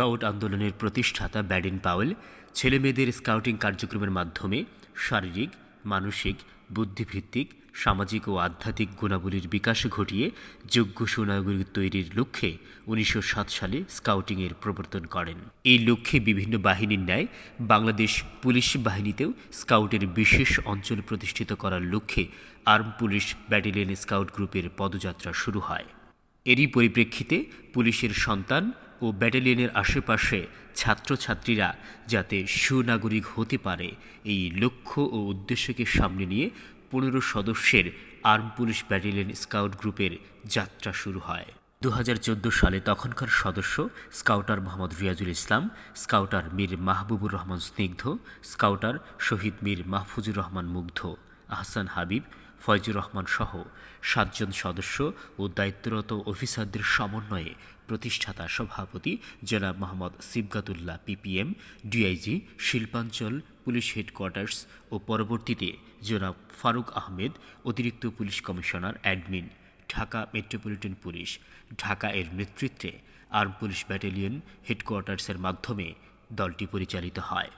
Scout আন্দোলনের প্রতিষ্ঠাতা Baden Powell ছেলেমেয়েদের স্কাউটিং কার্যক্রমের মাধ্যমে শারীরিক, মানসিক বুদ্ধিভিত্তিক সামাজিক ও আধ্যাত্মিক গুণাবলীর বিকাশ ঘটিয়ে যোগ্য সুনাগরিক তৈরির লক্ষ্যে উনিশশো সাত সালে স্কাউটিংয়ের প্রবর্তন করেন। এই লক্ষ্যে বিভিন্ন বাহিনীর ন্যায় বাংলাদেশ পুলিশ বাহিনীতেও স্কাউটের বিশেষ অঞ্চল প্রতিষ্ঠিত করার লক্ষ্যে আর্ম পুলিশ ব্যাটালিয়ন স্কাউট গ্রুপের পদযাত্রা শুরু হয়। এরই পরিপ্রেক্ষিতে পুলিশের সন্তান ও ব্যাটালিয়নের আশেপাশে ছাত্রছাত্রীরা যাতে সুনাগরিক হতে পারে এই লক্ষ্য ও উদ্দেশ্যকে সামনে নিয়ে পনেরো সদস্যের আর্ম পুলিশ ব্যাটালিয়ন স্কাউট গ্রুপের যাত্রা শুরু হয়। দু হাজার চোদ্দ সালে তখনকার সদস্য scouter Mohammad Riazul Islam, scouter Mir Mahbubur Rahman Snigdha, scouter Shahid Mir Mahfuzur Rahman Mugdha, Ahsan Habib Foyzur Rahman সহ সাতজন সদস্য ও দায়িত্বরত অফিসারদের সমন্বয়ে প্রতিষ্ঠাতা সভাপতি জনাব মোহাম্মদ সিবগাতুল্লাহ পিপিএম, ডিআইজি, শিল্পাঞ্চল, পুলিশ হেডকোয়ার্টার্স ও পরবর্তীতে জনাব ফারুক আহমেদ, অতিরিক্ত police commissioner admin, Dhaka metropolitan police, Dhaka এর নেতৃত্বে আর্ম পুলিশ ব্যাটালিয়ন হেডকোয়ার্টার্সের মাধ্যমে দলটি পরিচালিত হয়।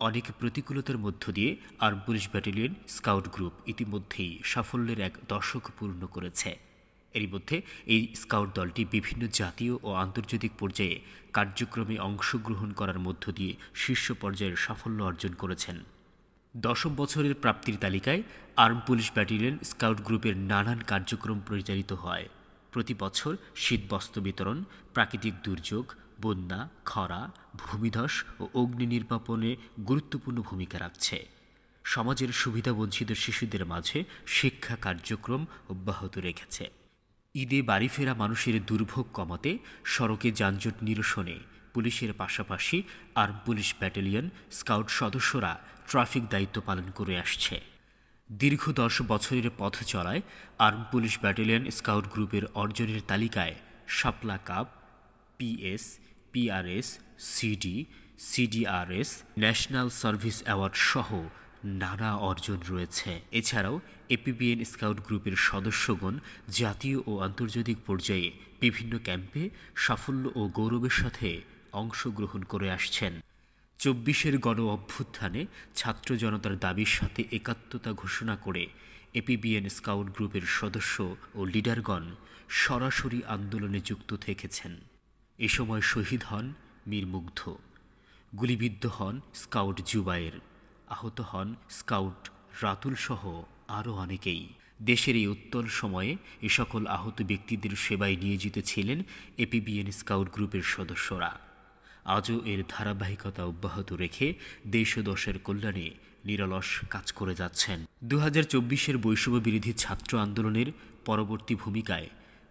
অনেক প্রতিকূলতার মধ্য দিয়ে arm police battalion scout group ইতিমধ্যেই সাফল্যের এক দশক পূর্ণ করেছে। এরই মধ্যে এই স্কাউট দলটি বিভিন্ন জাতীয় ও আন্তর্জাতিক পর্যায়ে কার্যক্রমে অংশগ্রহণ করার মধ্য দিয়ে শীর্ষ পর্যায়ের সাফল্য অর্জন করেছেন। দশম বছরের প্রাপ্তির তালিকায় আর্ম পুলিশ ব্যাটালিয়ন স্কাউট গ্রুপের নানান কার্যক্রম পরিচালিত হয়। প্রতি বছর শীতবস্ত্র বিতরণ, প্রাকৃতিক দুর্যোগ বন্যা, খরা, ভূমিধস ও অগ্নি নির্বাপনে গুরুত্বপূর্ণ ভূমিকা রাখছে। সমাজের সুবিধাবঞ্চিত শিশুদের মাঝে শিক্ষা কার্যক্রম অব্যাহত রেখেছে। ঈদে বাড়ি ফেরা মানুষের দুর্ভোগ কমাতে সড়কে যানজট নিরসনে পুলিশের পাশাপাশি আর্ম পুলিশ ব্যাটালিয়ন স্কাউট সদস্যরা ট্রাফিক দায়িত্ব পালন করে আসছে। দীর্ঘ দশ বছরের পথ চলায় আর্ম পুলিশ ব্যাটালিয়ন স্কাউট গ্রুপের অর্জনের তালিকায় Shapla cup, PS PRS CD CDRS national service award সহ নানা অর্জন রয়েছে। এছাড়াও এপিবিএন স্কাউট গ্রুপের সদস্যগণ জাতীয় ও আন্তর্জাতিক পর্যায়ে বিভিন্ন ক্যাম্পে সাফল্য ও গৌরবের সাথে অংশগ্রহণ করে আসছেন। চব্বিশের গণ অভ্যুত্থানে ছাত্র জনতার দাবির সাথে একাত্মতা ঘোষণা করে এপিবিএন স্কাউট গ্রুপের সদস্য ও লিডারগণ সরাসরি আন্দোলনে যুক্ত থেকেছেন। এ সময় শহীদ হন মীর মুগ্ধ। গুলিবিদ্ধ হন স্কাউট জুবায়ের আহত হন স্কাউট রাতুল সহ আরও অনেকেই। দেশের এই উত্তর সময়ে এ সকল আহত ব্যক্তিদের সেবায় নিয়োজিত ছিলেন এপিবিএন স্কাউট গ্রুপের সদস্যরা। আজও এর ধারাবাহিকতা অব্যাহত রেখে দেশ ও দশের কল্যাণে নিরলস কাজ করে যাচ্ছেন। দু হাজার চব্বিশের বৈষম্য বিরোধী ছাত্র আন্দোলনের পরবর্তী ভূমিকায়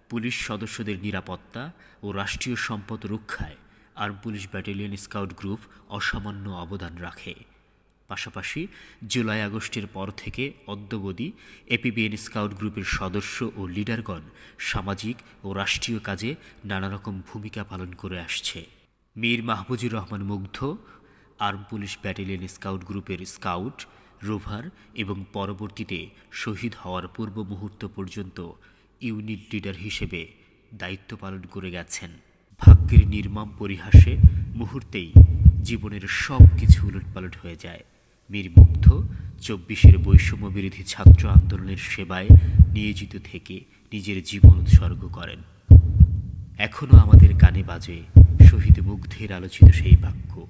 পুলিশ সদস্যদের নিরাপত্তা ও রাষ্ট্রীয় সম্পদ রক্ষায় arm police battalion scout group অসামান্য অবদান রাখে। পাশাপাশি জুলাই আগস্টের পর থেকে অদ্যবধি এপিবিএন স্কাউট গ্রুপের সদস্য ও লিডারগণ সামাজিক ও রাষ্ট্রীয় কাজে নানা রকম ভূমিকা পালন করে আসছে। Mir Mahbujur Rahman Mugdho, arm police battalion scout গ্রুপের স্কাউট, রোভার এবং পরবর্তীতে শহীদ হওয়ার পূর্ব মুহূর্ত পর্যন্ত ইউনিট লিডার হিসেবে দায়িত্ব পালন করে গেছেন। ভাগ্যের নির্মম পরিহাসে মুহূর্তেই জীবনের সব কিছু উলটপালট হয়ে যায়। মীর মুগ্ধ চব্বিশের বৈষম্য বিরোধী ছাত্র আন্দোলনের সেবায় নিয়োজিত থেকে নিজের জীবন উৎসর্গ করেন। এখনও আমাদের কানে বাজে শহীদ মুগ্ধের আলোচিত সেই বাক্য।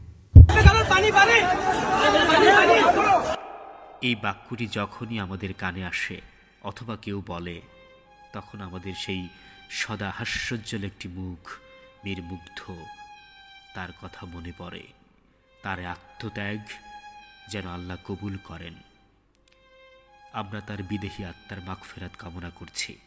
এই বাক্যটি যখনই আমাদের কানে আসে অথবা কেউ বলে তখন আমাদের সেই সদা হাস্যজ্জ্বল একটি মুখ নির্মুগ্ধ। মুগ্ধ তার কথা মনে পড়ে। তার আত্মত্যাগ যেন আল্লাহ কবুল করেন। আমরা তার বিদেহী আত্মার মাগফেরাত কামনা করছি।